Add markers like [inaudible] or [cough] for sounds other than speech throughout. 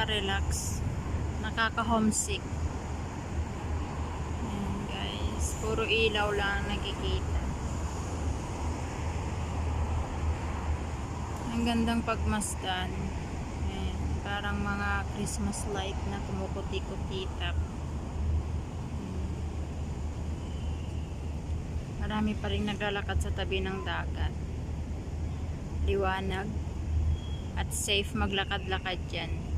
nakaka-relax, nakaka-homesick. Ayan guys, puro ilaw lang ang nakikita. Ang gandang pagmasdan. Ayan, parang mga Christmas light na kumukuti-kutitap. Marami pa rin naglalakad sa tabi ng dagat. Liwanag at safe maglakad-lakad dyan.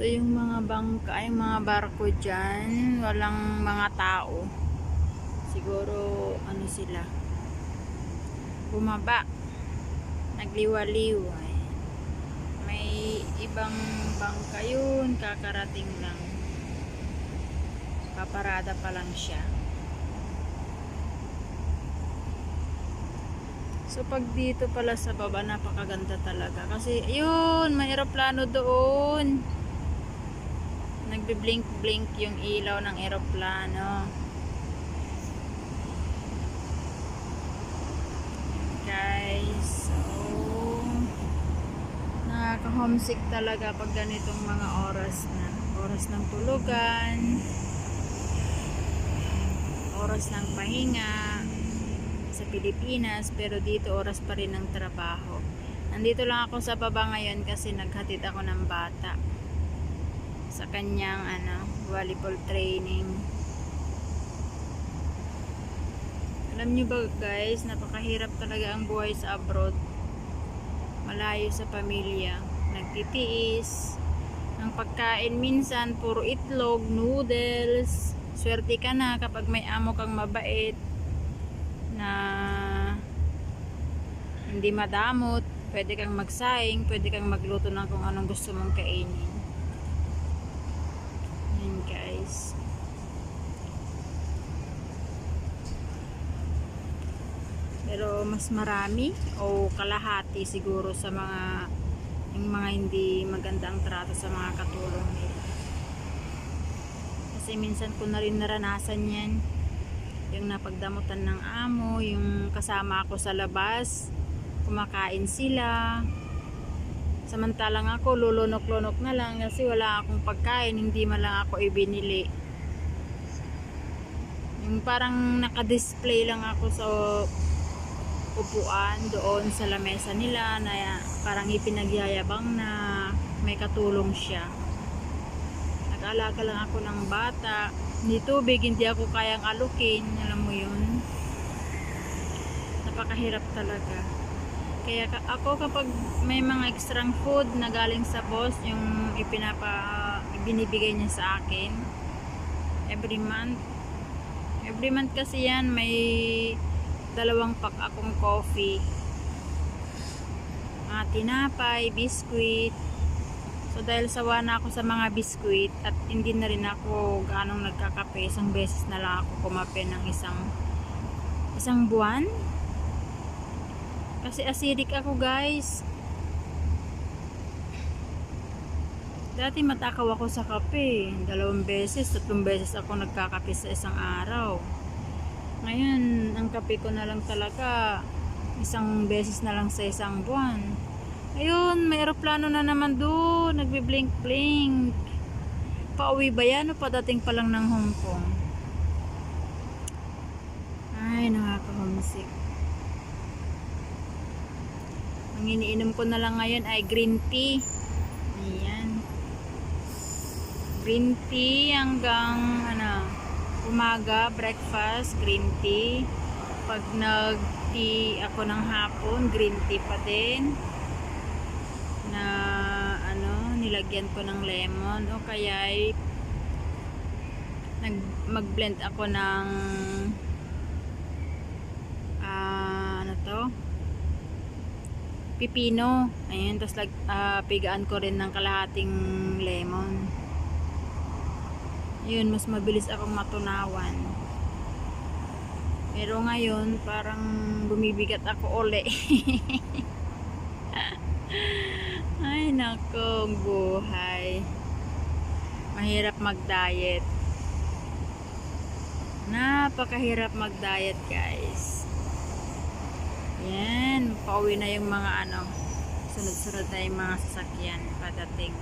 So yung mga bangka, yung mga barko dyan, walang mga tao. Siguro ano sila, bumaba, nagliwaliw. May ibang bangka yun, kakarating lang. Paparada pa lang siya. So pag dito pala sa baba, napakaganda talaga. Kasi yun, may eroplano doon. Nagbi-blink-blink yung ilaw ng eroplano. Guys, so nakaka-homesick talaga pag ganitong mga oras na. Oras ng tulugan, oras ng pahinga sa Pilipinas, pero dito oras pa rin ng trabaho. Nandito lang ako sa baba ngayon kasi naghatid ako ng bata sa kanyang ano, volleyball training. Alam niyo ba guys, napakahirap talaga ang buhay sa abroad. Malayo sa pamilya, nagtitiis. Ang pagkain minsan puro itlog, noodles. Swerte ka na kapag may amo kang mabait na hindi madamot. Pwede kang magsaing, pwede kang magluto ng kung anong gusto mong kainin. Yan guys. Pero mas marami o kalahati siguro sa mga yung mga hindi maganda ang trato sa mga katulong nila. Kasi minsan ko na rin naranasan yan. Yung napagdamutan ng amo, yung kasama ako sa labas, kumakain sila. Samantalang ako, lulunok-lunok na lang kasi wala akong pagkain, hindi man lang ako ibinili. Yung parang naka-display lang ako sa upuan doon sa lamesa nila na parang ipinagyayabang na may katulong siya. Nag-alaga lang ako ng bata. Hindi tubig, hindi ako kayang alukin. Alam mo yun. Napakahirap talaga. Kaya ka- ako kapag may mga extra food na galing sa boss, yung ipinapa, binibigay niya sa akin, every month, every month kasi yan, may dalawang pack akong coffee. Mga tinapay, biskuit. So dahil sawa na ako sa mga biskuit at hindi na rin ako gaanong nagkakape, isang beses na lang ako kumape ng isang isang buwan. Kasi acidic ako guys. Dati matakaw ako sa kape. Dalawang beses, tatlong beses ako nagkakape sa isang araw. Ngayon, ang kape ko na lang talaga isang beses na lang sa isang buwan. Ayun, may aeroplano na naman doon. Nagbi-blink-blink. Pauwi ba yan o padating pa lang ng Hong Kong? Ay, nakaka-homesick. Ang iniinom ko na lang ngayon ay green tea. Ayan. Green tea hanggang ano, umaga, breakfast, green tea. Pag nag-tea ako ng hapon, green tea pa din. Na ano, nilagyan ko ng lemon o kaya ay nag mag-blend ako ng pipino. Ayan, tapos lag, ah, pigaan ko rin ng kalahating lemon. Yun, mas mabilis akong matunawan. Pero ngayon, parang bumibigat ako uli. [laughs] Ay, nako, ang buhay. Mahirap mag-diet. Napakahirap mag-diet, guys. Yan, pauwi na yung mga ano, sunod-sunod na yung mga sasakyan padating.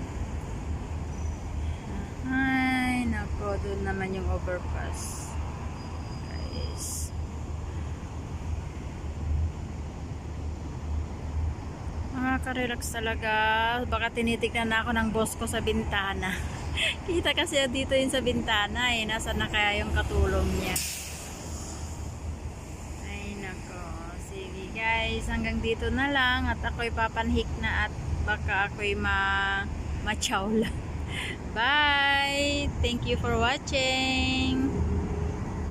Ay, nako, doon naman yung overpass. Guys. Nakaka-relax talaga. Baka tinitignan na ako ng boss ko sa bintana. [laughs] Kita kasi dito yun sa bintana eh. Nasaan na kaya yung katulong niya. Ay nako. Sige guys, hanggang dito na lang. At ako'y papanhik na at baka ako'y ma machaw [laughs] lang. Bye! Thank you for watching!